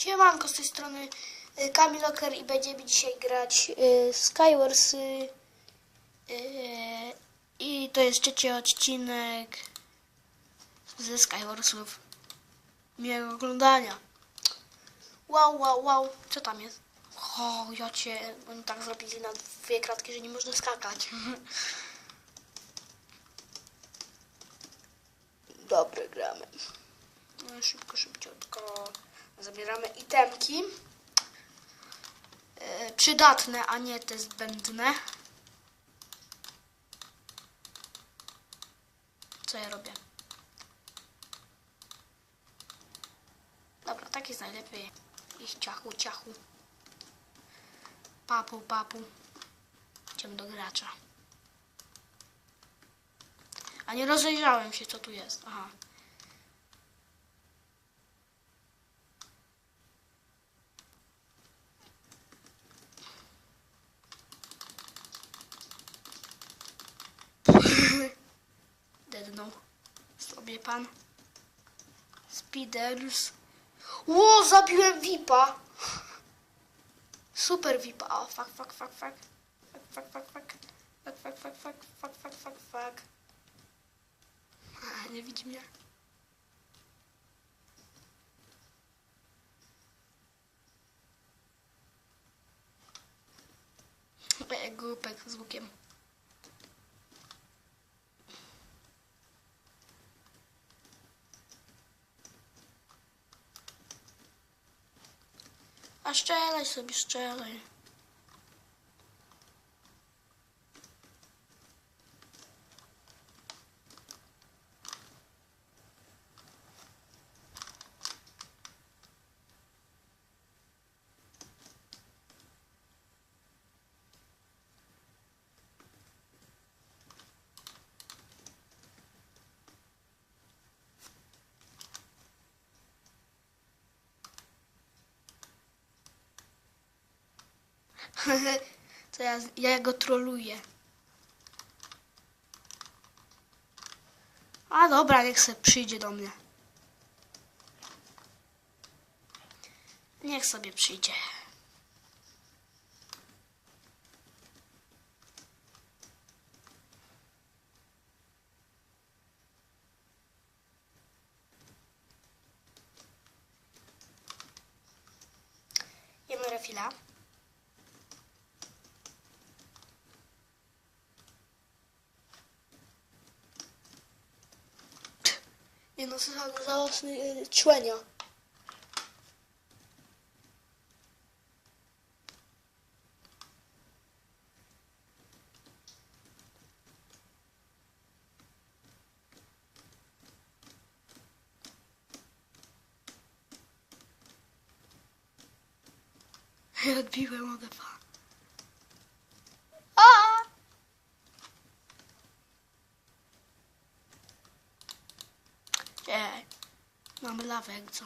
Siemanko, z tej strony y, Kamil Oker i będziemy dzisiaj grać y, Skywars y, y, i to jest trzeci odcinek ze Skywarsów. Miłego oglądania. Wow, wow, wow, co tam jest? O, ja cię, oni tak zrobili na dwie kratki, że nie można skakać. Dobre, gramy. No, szybko, szybciutko. Zabieramy itemki. E, przydatne, a nie te zbędne. Co ja robię? Dobra, tak jest najlepiej. Ich ciachu, ciachu. Papu, papu. Idziemy do gracza. A nie rozejrzałem się, co tu jest. Aha. Dednął sobie pan. Speeders. Ło, zabiłem VIPa. Super VIPa. O, fuck, fuck, fuck, fuck. Fuck, fuck, fuck, fuck. Fuck, fuck, fuck, fuck, fuck, fuck, fuck, fuck. Nie widzi mnie. Głupek z łukiem. A strzelaj sobie, To ja, ja go troluję. A dobra, niech sobie przyjdzie do mnie. Niech sobie przyjdzie. Jemy refila. No, za, zaoczny y, człenia. Odbiłem od mamy lawę, jak co?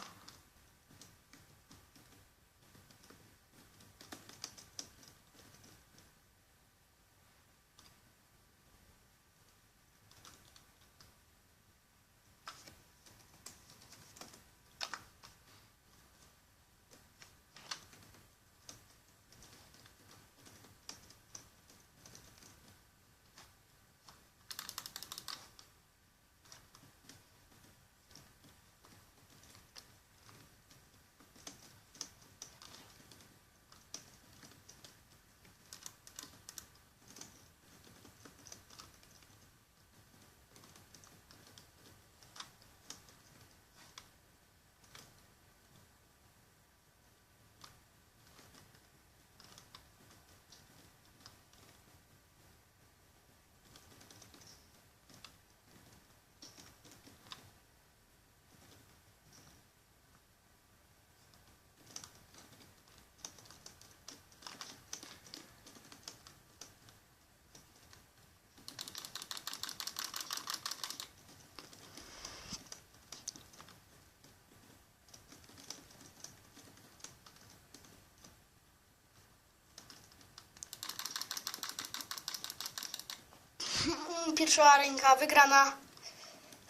Pierwsza arenka wygrana.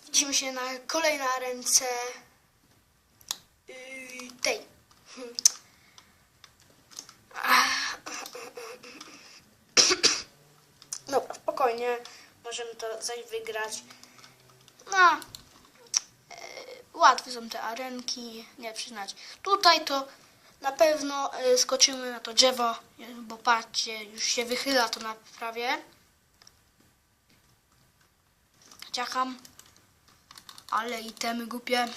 Widzimy się na kolejnej arence yy, tej. Dobra, spokojnie. Możemy to zaś wygrać. No. Yy, łatwe są te arenki, nie przyznać. Tutaj to na pewno yy, skoczymy na to drzewo, bo patrzcie, już się wychyla to na prawie. Ciacham. Ale itemy głupie.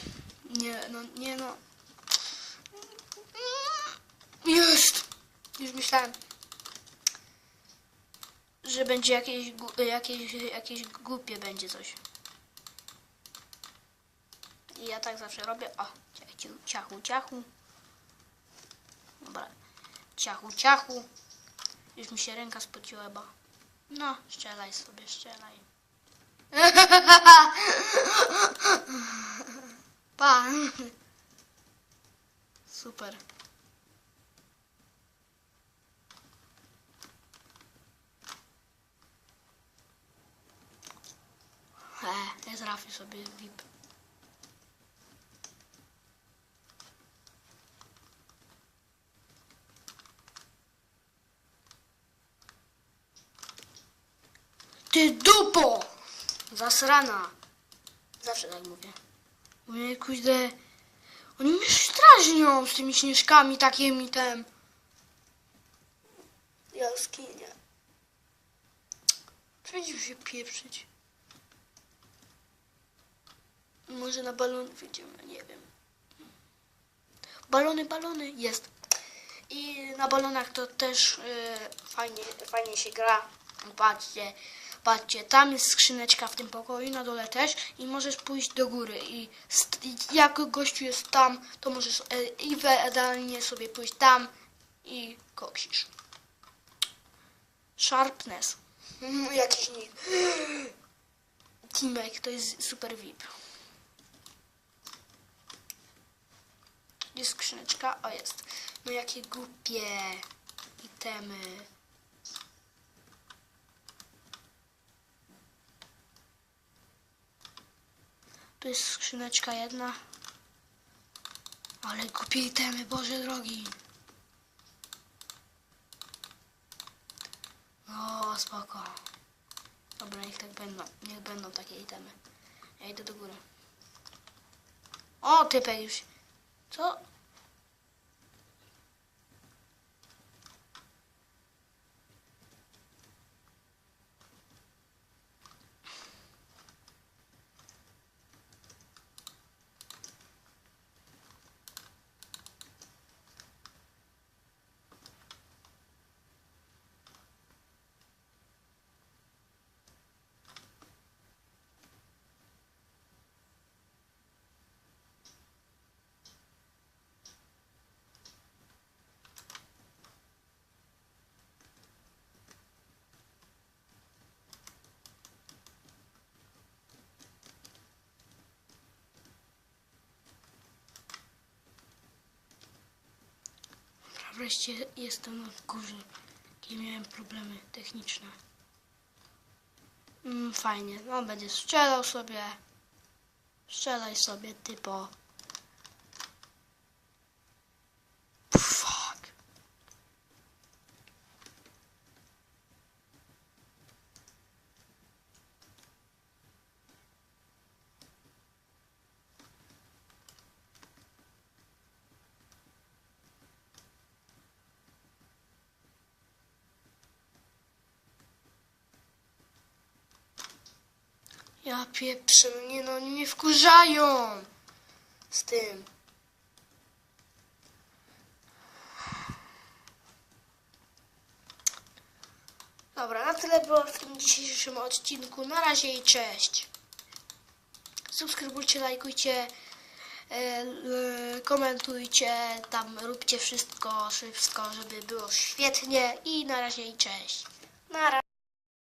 Nie, no, nie no. Jest! Już myślałem, że będzie jakieś, jakieś, jakieś głupie będzie coś. I ja tak zawsze robię. O, ciachu, ciachu, ciachu. Dobra. Ciachu, ciachu. Już mi się ręka spociła chyba. No, strzelaj sobie, strzelaj. Pa. Super. E, nie trafię sobie VIP. Ty dupo! Zasrana. Zawsze tak mówię. Mówię, kurde, oni mnie strażnią z tymi śnieżkami takimi tem. Jaskinia. Przecież się pieprzyć. Może na balon wyjdziemy, nie wiem. Balony, balony, jest. I na balonach to też y, fajnie, fajnie się gra. Patrzcie, patrzcie, tam jest skrzyneczka w tym pokoju, na dole też i możesz pójść do góry i, jak gościu jest tam, to możesz e, idealnie sobie pójść tam i koksisz. Sharpness. Mm, Jakiś nick. Timek, to jest super VIP. Jest skrzyneczka, o jest. No jakie głupie itemy. Tu jest skrzyneczka jedna. Ale głupie itemy, Boże drogi. O, spoko. Dobra, niech tak będą. Niech będą takie itemy. Ja idę do góry. O, typek już. Co? Wreszcie jestem na górze. Jakie miałem problemy techniczne. Mm, fajnie. No będzie strzelał sobie. Strzelaj sobie, typo. Fuck. Ja pieprzę, no nie no, oni mnie wkurzają z tym. Dobra, na tyle było w tym dzisiejszym odcinku. Na razie i cześć. Subskrybujcie, lajkujcie, e, komentujcie, tam róbcie wszystko, wszystko, żeby było świetnie i na razie i cześć. Na razie.